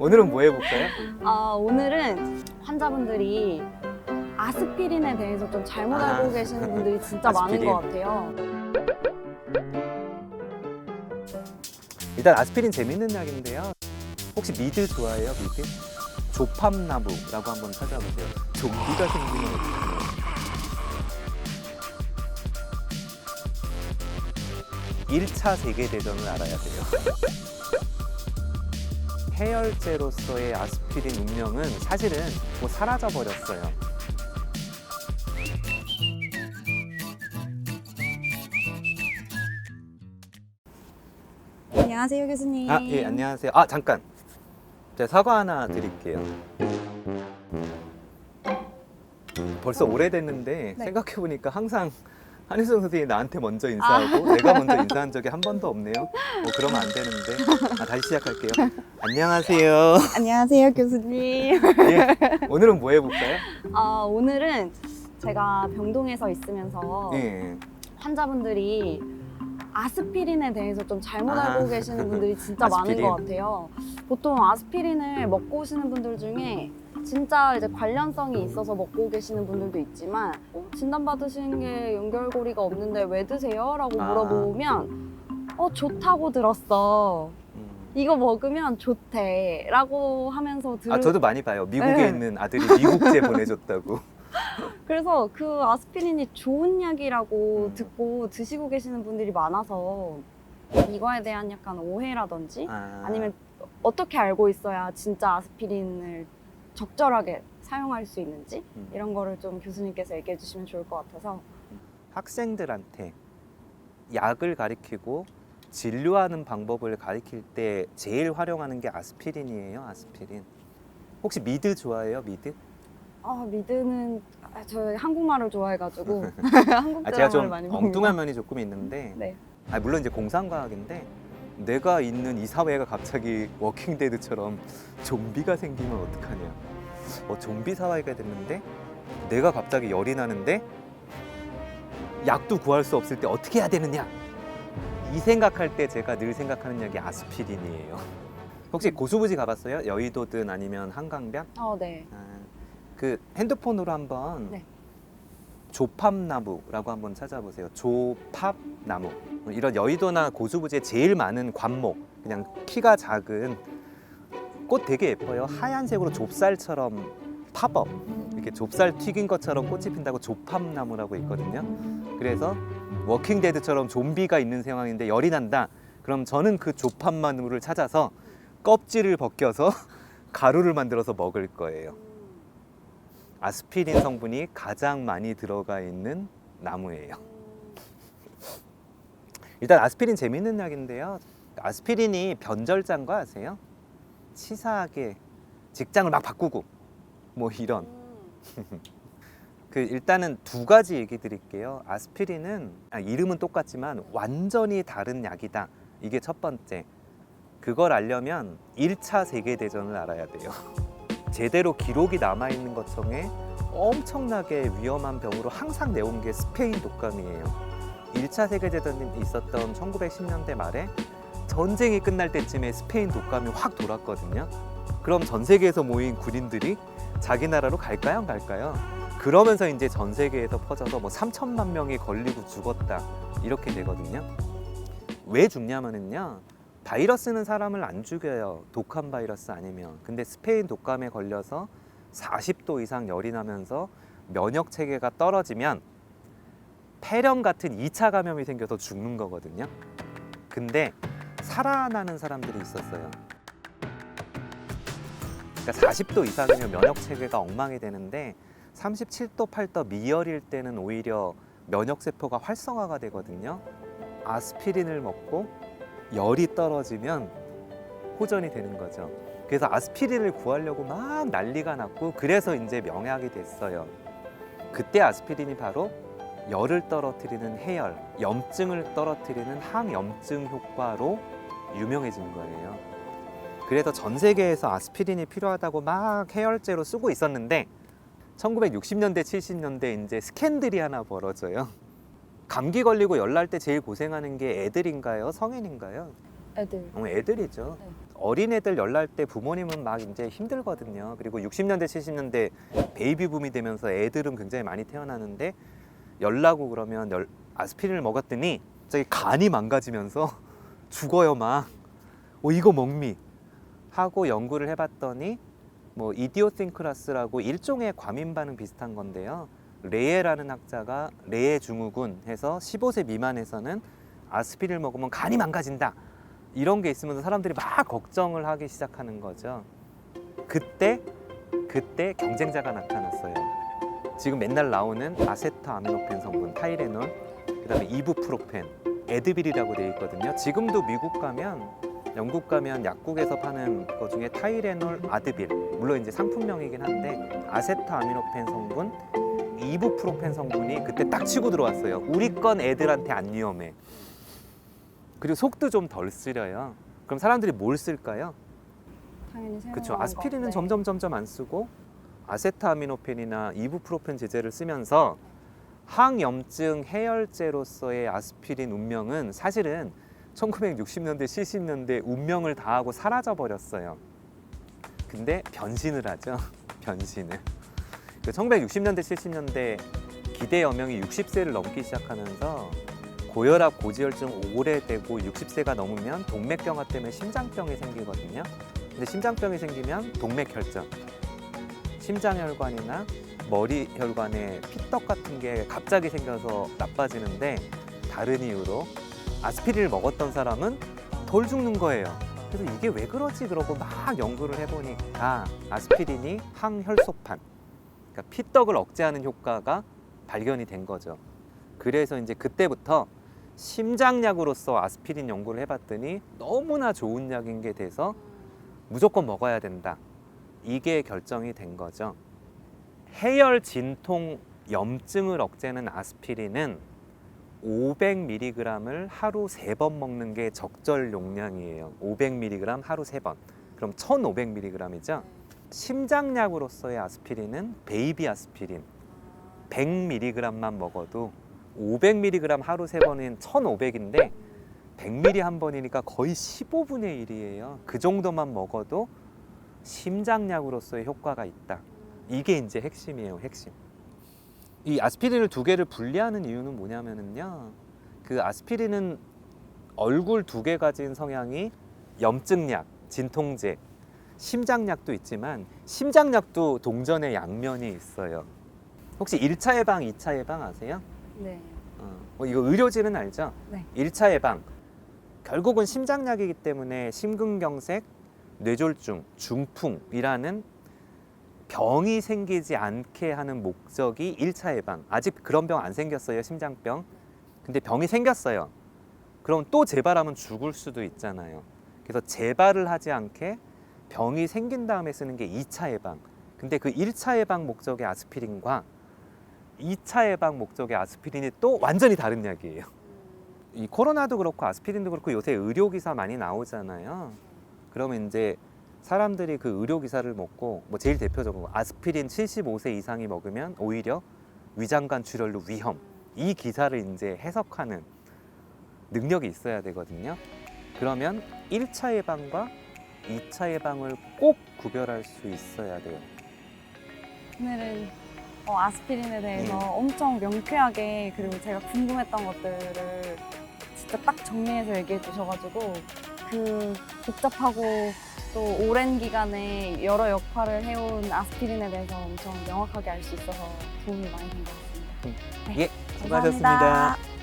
오늘은 뭐 해볼까요? 아, 오늘은 환자분들이 아스피린에 대해서 좀 잘못 아. 알고 계시는 분들이 진짜 많은 아스피린. 것 같아요. 일단 아스피린 재밌는 약인데요. 혹시 미드 좋아해요? 미드? 조팝나무라고 한번 찾아보세요. 좀비가 생기면 어떡해요? 일차 세계대전을 알아야 돼요. 해열제로서의 아스피린 운명은 사실은 뭐 사라져 버렸어요. 안녕하세요, 교수님. 아, 예, 안녕하세요. 아, 잠깐. 제가 사과 하나 드릴게요. 벌써 오래됐는데 네. 생각해 보니까 항상 한혜성 선생님이 나한테 먼저 인사하고 내가 먼저 인사한 적이 한 번도 없네요. 뭐 그러면 안 되는데. 아, 다시 시작할게요. 안녕하세요. 안녕하세요, 교수님. 예, 오늘은 뭐 해볼까요? 아, 오늘은 제가 병동에서 있으면서 예. 환자분들이 아스피린에 대해서 좀 잘못 아. 알고 계시는 분들이 진짜 많은 아스피린. 것 같아요. 보통 아스피린을 먹고 오시는 분들 중에 진짜 이제 관련성이 있어서 먹고 계시는 분들도 있지만 어, 진단받으신 게 연결고리가 없는데 왜 드세요? 라고 아. 물어보면 어 좋다고 들었어. 음. 이거 먹으면 좋대 라고 하면서 들 아, 저도 많이 봐요. 미국에 네. 있는 아들이 미국제 보내줬다고. 그래서 그 아스피린이 좋은 약이라고 음. 듣고 드시고 계시는 분들이 많아서 이거에 대한 약간 오해라든지 아, 아니면 어떻게 알고 있어야 진짜 아스피린을 적절하게 사용할 수 있는지 음. 이런 거를 좀 교수님께서 얘기해 주시면 좋을 것 같아서 학생들한테 약을 가리키고 진료하는 방법을 가리킬 때 제일 활용하는 게 아스피린이에요. 아스피린. 혹시 미드 좋아해요? 미드? 아 미드는 아, 저 한국말을 좋아해가지고 한국 아, 제가 드라마를 좀 많이 봅니다. 엉뚱한 면이 조금 있는데 네. 아, 물론 이제 공상과학인데 내가 있는 이 사회가 갑자기 워킹데드처럼 좀비가 생기면 어떡하냐 어, 좀비 사회가 됐는데 내가 갑자기 열이 나는데 약도 구할 수 없을 때 어떻게 해야 되느냐 이 생각할 때 제가 늘 생각하는 약이 아스피린이에요 혹시 고수부지 가봤어요? 여의도든 아니면 한강변? 어, 네. 아, 그 핸드폰으로 한번 네. 조팝나무라고 한번 찾아보세요. 조팝나무. 이런 여의도나 고수부지에 제일 많은 관목, 그냥 키가 작은 꽃 되게 예뻐요. 하얀색으로 좁쌀처럼 팝업. 이렇게 좁쌀 튀긴 것처럼 꽃이 핀다고 조팝나무라고 있거든요. 그래서 워킹데드처럼 좀비가 있는 상황인데 열이 난다. 그럼 저는 그 조팝나무를 찾아서 껍질을 벗겨서 가루를 만들어서 먹을 거예요. 아스피린 성분이 가장 많이 들어가 있는 나무예요. 일단 아스피린 재밌는 약인데요. 아스피린이 거 아세요? 치사하게 직장을 막 바꾸고 뭐 이런. 그 일단은 두 가지 얘기 드릴게요. 아스피린은 아, 이름은 똑같지만 완전히 다른 약이다. 이게 첫 번째. 그걸 알려면 1차 세계 대전을 알아야 돼요. 제대로 기록이 남아 있는 것 중에 엄청나게 위험한 병으로 항상 내온 게 스페인 독감이에요. 1차 세계대전이 있었던 1910년대 말에 전쟁이 끝날 때쯤에 스페인 독감이 확 돌았거든요. 그럼 전 세계에서 모인 군인들이 자기 나라로 갈까요, 안 갈까요? 그러면서 이제 전 세계에서 퍼져서 뭐 3천만 명이 걸리고 죽었다 이렇게 되거든요. 왜 죽냐면은요. 바이러스는 사람을 안 죽여요. 독한 바이러스 아니면. 근데 스페인 독감에 걸려서 40도 이상 열이 나면서 면역 체계가 떨어지면 폐렴 같은 2차 감염이 생겨서 죽는 거거든요. 근데 살아나는 사람들이 있었어요. 그러니까 40도 이상이면 면역 체계가 엉망이 되는데 37도, 8도 미열일 때는 오히려 면역 세포가 활성화가 되거든요. 아스피린을 먹고 열이 떨어지면 호전이 되는 거죠. 그래서 아스피린을 구하려고 막 난리가 났고 그래서 이제 명약이 됐어요. 그때 아스피린이 바로 열을 떨어뜨리는 해열, 염증을 떨어뜨리는 항염증 효과로 유명해진 거예요. 그래서 전 세계에서 아스피린이 필요하다고 막 해열제로 쓰고 있었는데 1960년대, 70년대 이제 스캔들이 하나 벌어져요. 감기 걸리고 열날 때 제일 고생하는 게 애들인가요? 성인인가요? 애들. 어, 애들이죠. 네. 어린애들 열날 때 부모님은 막 이제 힘들거든요. 그리고 60년대, 70년대 베이비 붐이 되면서 애들은 굉장히 많이 태어나는데 열나고 그러면 열, 아스피린을 먹었더니 갑자기 간이 망가지면서 죽어요 막. 어 이거 먹미 하고 연구를 해봤더니 뭐 이디오싱크라스라고 일종의 과민 반응 비슷한 건데요. 레에라는 학자가 레에 증후군 해서 15세 미만에서는 아스피린을 먹으면 간이 망가진다. 이런 게 있으면서 사람들이 막 걱정을 하기 시작하는 거죠. 그때 그때 경쟁자가 나타났어요. 지금 맨날 나오는 아세트아미노펜 성분 타이레놀, 그다음에 이부프로펜, 에드빌이라고 돼 있거든요. 지금도 미국 가면 영국 가면 약국에서 파는 것 중에 타이레놀, 아드빌 물론 이제 상품명이긴 한데 아세트아미노펜 성분, 이부프로펜 성분이 그때 딱 치고 들어왔어요. 우리 건 애들한테 안 위험해. 그리고 속도 좀 덜 쓰려요. 그럼 사람들이 뭘 쓸까요? 당연히 새로운 그렇죠. 거. 아스피린은 네. 점점 점점 안 쓰고 아세트아미노펜이나 이부프로펜 제제를 쓰면서 항염증 해열제로서의 아스피린 운명은 사실은 1960년대, 70년대 운명을 다하고 사라져 버렸어요. 근데 변신을 하죠. 변신을. 그 1960년대, 70년대 기대 여명이 60세를 넘기 시작하면서 고혈압, 고지혈증 오래되고 60세가 넘으면 동맥경화 때문에 심장병이 생기거든요. 근데 심장병이 생기면 동맥혈전, 심장혈관이나 머리 혈관에 피떡 같은 게 갑자기 생겨서 나빠지는데 다른 이유로 아스피린을 먹었던 사람은 덜 죽는 거예요. 그래서 이게 왜 그러지 그러고 막 연구를 해보니까 아스피린이 항혈소판, 그러니까 피떡을 억제하는 효과가 발견이 된 거죠. 그래서 이제 그때부터 심장약으로서 아스피린 연구를 해봤더니 너무나 좋은 약인 게 돼서 무조건 먹어야 된다. 이게 결정이 된 거죠. 해열 진통 염증을 억제하는 아스피린은 500mg을 하루 세 번 먹는 게 적절 용량이에요. 500mg 하루 세 번. 그럼 1,500mg이죠. 심장약으로서의 아스피린은 베이비 아스피린 100mg만 먹어도 500mg 하루 세 번은 1,500인데 100ml 한 번이니까 거의 15분의 1이에요. 그 정도만 먹어도 심장약으로서의 효과가 있다. 이게 이제 핵심이에요, 핵심. 이 아스피린을 두 개를 분리하는 이유는 뭐냐면은요. 그 아스피린은 얼굴 두 개 가진 성향이 염증약, 진통제, 심장약도 있지만 심장약도 동전의 양면이 있어요. 혹시 1차 예방, 2차 예방 아세요? 네. 어, 어, 이거 의료진은 알죠? 네. 1차 예방. 결국은 심장약이기 때문에 심근경색, 뇌졸중, 중풍이라는 병이 생기지 않게 하는 목적이 1차 예방. 아직 그런 병 안 생겼어요, 심장병. 근데 병이 생겼어요. 그럼 또 재발하면 죽을 수도 있잖아요. 그래서 재발을 하지 않게 병이 생긴 다음에 쓰는 게 2차 예방. 근데 그 1차 예방 목적의 아스피린과 2차 예방 목적의 아스피린이 또 완전히 다른 약이에요. 이 코로나도 그렇고 아스피린도 그렇고 요새 의료 기사 많이 나오잖아요. 그러면 이제 사람들이 그 의료 기사를 먹고 뭐 제일 대표적으로 아스피린 75세 이상이 먹으면 오히려 위장관 출혈로 위험. 이 기사를 이제 해석하는 능력이 있어야 되거든요. 그러면 1차 예방과 2차 예방을 꼭 구별할 수 있어야 돼요. 오늘은 어, 아스피린에 대해서 네. 엄청 명쾌하게 그리고 제가 궁금했던 것들을 진짜 딱 정리해서 얘기해 주셔가지고 그 복잡하고 또 오랜 기간에 여러 역할을 해온 아스피린에 대해서 엄청 명확하게 알 수 있어서 도움이 많이 된 것 같습니다. 예, 감사합니다. 수고하셨습니다.